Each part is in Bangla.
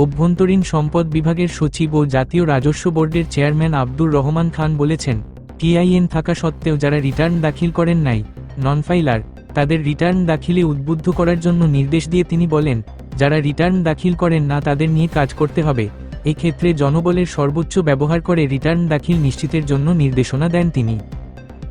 অভ্যন্তরীণ সম্পদ বিভাগের সচিব ও জাতীয় রাজস্ব বোর্ডের চেয়ারম্যান আব্দুর রহমান খান বলেছেন, টিআইএন থাকা সত্ত্বেও যারা রিটার্ন দাখিল করেন নাই নন ফাইলার তাদের রিটার্ন দাখিলে উদ্বুদ্ধ করার জন্য নির্দেশ দিয়ে তিনি বলেন, যারা রিটার্ন দাখিল করেন না, তাদের নিয়ে কাজ করতে হবে। এক্ষেত্রে জনবলের সর্বোচ্চ ব্যবহার করে রিটার্ন দাখিল নিশ্চিতের জন্য নির্দেশনা দেন তিনি।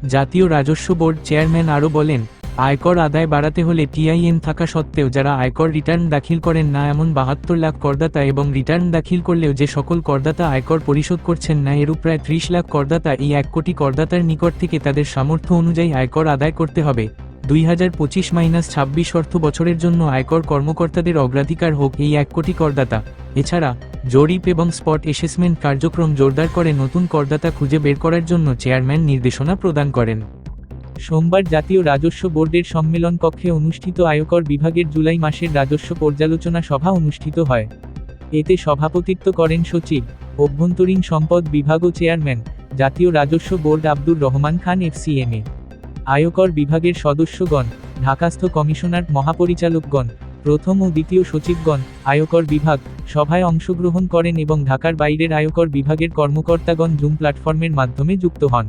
জাতীয় রাজস্ব বোর্ড চেয়ারম্যান আরও বলেন আয়কর আদায় বাড়াতে হলে টিআইএন থাকা সত্ত্বেও যারা আয়কর রিটার্ন দাখিল করেন না, এমন বাহাত্তর লাখ করদাতা এবং রিটার্ন দাখিল করলেও যে সকল করদাতা আয়কর পরিশোধ করছেন না, এরূপ প্রায় ত্রিশ লাখ করদাতা এই এক কোটি করদাতার নিকট থেকে তাদের সামর্থ্য অনুযায়ী আয়কর আদায় করতে হবে। দুই হাজার পঁচিশ মাইনাস ছাব্বিশ অর্থ বছরের জন্য আয়কর কর্মকর্তাদের অগ্রাধিকার হোক এই এক কোটি করদাতা। এছাড়া, জরিপ এবং স্পট অ্যাসেসমেন্ট কার্যক্রম জোরদার করে নতুন করদাতা খুঁজে বের করার জন্য চেয়ারম্যান নির্দেশনা প্রদান করেন। সোমবার জাতীয় রাজস্ব বোর্ডের সম্মেলন কক্ষে অনুষ্ঠিত আয়কর বিভাগের জুলাই মাসের রাজস্ব পর্যালোচনা সভা অনুষ্ঠিত হয়। এতে সভাপতিত্ব করেন সচিব, অভ্যন্তরীণ সম্পদ বিভাগ ও চেয়ারম্যান, জাতীয় রাজস্ব বোর্ড আব্দুর রহমান খান এফসিএমএ। আয়কর বিভাগের সদস্যগণ, ঢাকাস্থ কমিশনার মহাপরিচালকগণ, প্রথম ও দ্বিতীয় সচিবগণ, আয়কর বিভাগ, সভায় অংশগ্রহণ করেন এবং ঢাকার বাইরের আয়কর বিভাগের কর্মকর্তাগণ জুম প্ল্যাটফর্মের মাধ্যমে যুক্ত হন।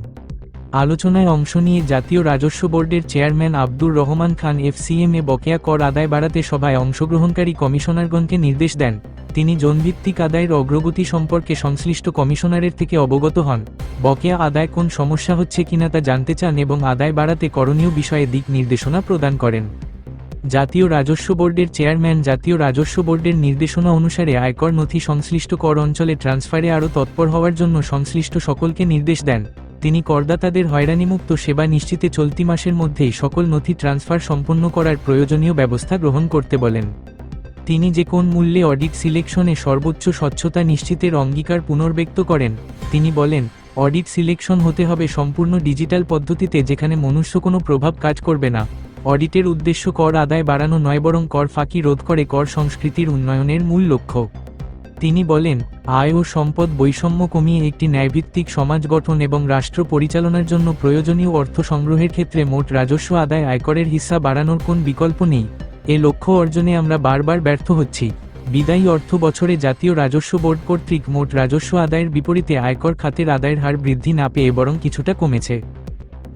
আলোচনায় অংশ নিয়ে জাতীয় রাজস্ব বোর্ডের chairman Abdur Rahman Khan FCMA বকেয়া কর আদায় বাড়াতে সভায় অংশগ্রহণকারী কমিশনারগণকে নির্দেশ দেন। তিনি জনভিত্তিক আদায়ের অগ্রগতি সম্পর্কে সংশ্লিষ্ট কমিশনারের থেকে অবগত হন। বকেয়া আদায় কোন সমস্যা হচ্ছে কিনা তা জানতে চান এবং আদায় বাড়াতে করণীয় বিষয়ে দিক নির্দেশনা প্রদান করেন। জাতীয় রাজস্ব বোর্ডের চেয়ারম্যান জাতীয় রাজস্ব বোর্ডের নির্দেশনা অনুসারে আয়কর নথি সংশ্লিষ্ট কর অঞ্চলে ট্রান্সফারে আরও তৎপর হওয়ার জন্য সংশ্লিষ্ট সকলকে নির্দেশ দেন। তিনি করদাতাদের হয়রানিমুক্ত সেবা নিশ্চিতে চলতি মাসের মধ্যেই সকল নথি ট্রান্সফার সম্পন্ন করার প্রয়োজনীয় ব্যবস্থা গ্রহণ করতে বলেন। তিনি যে কোন মূল্যে অডিট সিলেকশনে সর্বোচ্চ স্বচ্ছতা নিশ্চিতের অঙ্গীকার পুনর্ব্যক্ত করেন, তিনি বলেন, অডিট সিলেকশন হতে হবে সম্পূর্ণ ডিজিটাল পদ্ধতিতে যেখানে মনুষ্য কোনো প্রভাব কাজ করবে না। অডিটের উদ্দেশ্য কর আদায় বাড়ানো নয় বরং কর ফাঁকি রোধ করে কর সংস্কৃতির উন্নয়নের মূল লক্ষ্য। তিনি বলেন, আয় ও সম্পদ বৈষম্য কমিয়ে একটি ন্যায়ভিত্তিক সমাজ গঠন এবং রাষ্ট্র পরিচালনার জন্য প্রয়োজনীয় অর্থ সংগ্রহের ক্ষেত্রে মোট রাজস্ব আদায় আয়করের হিস্সা বাড়ানোর কোন বিকল্প নেই। এ লক্ষ্য অর্জনে আমরা বারবার ব্যর্থ হচ্ছি। বিদায়ী অর্থ বছরে জাতীয় রাজস্ব বোর্ড কর্তৃক মোট রাজস্ব আদায়ের বিপরীতে আয়কর খাতের আদায়ের হার বৃদ্ধি না পেয়ে বরং কিছুটা কমেছে।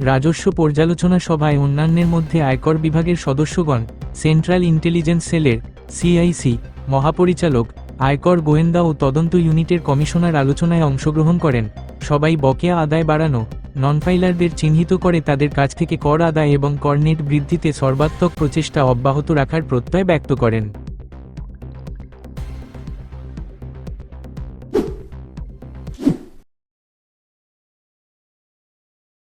রাজস্ব পর্যালোচনা সভায় অন্যান্যের মধ্যে আয়কর বিভাগের সদস্যগণ, সেন্ট্রাল ইন্টেলিজেন্স সেলের, সিআইসি, মহাপরিচালক আয়কর গোয়েন্দা ও তদন্ত ইউনিটের কমিশনার আলোচনায় অংশগ্রহণ করেন। সবাই বকেয়া আদায় বাড়ানো নন ফাইলারদের চিহ্নিত করে তাদের কাছ থেকে কর আদায় এবং কর নেট বৃদ্ধিতে সর্বাত্মক প্রচেষ্টা অব্যাহত রাখার প্রত্যয় ব্যক্ত করেন।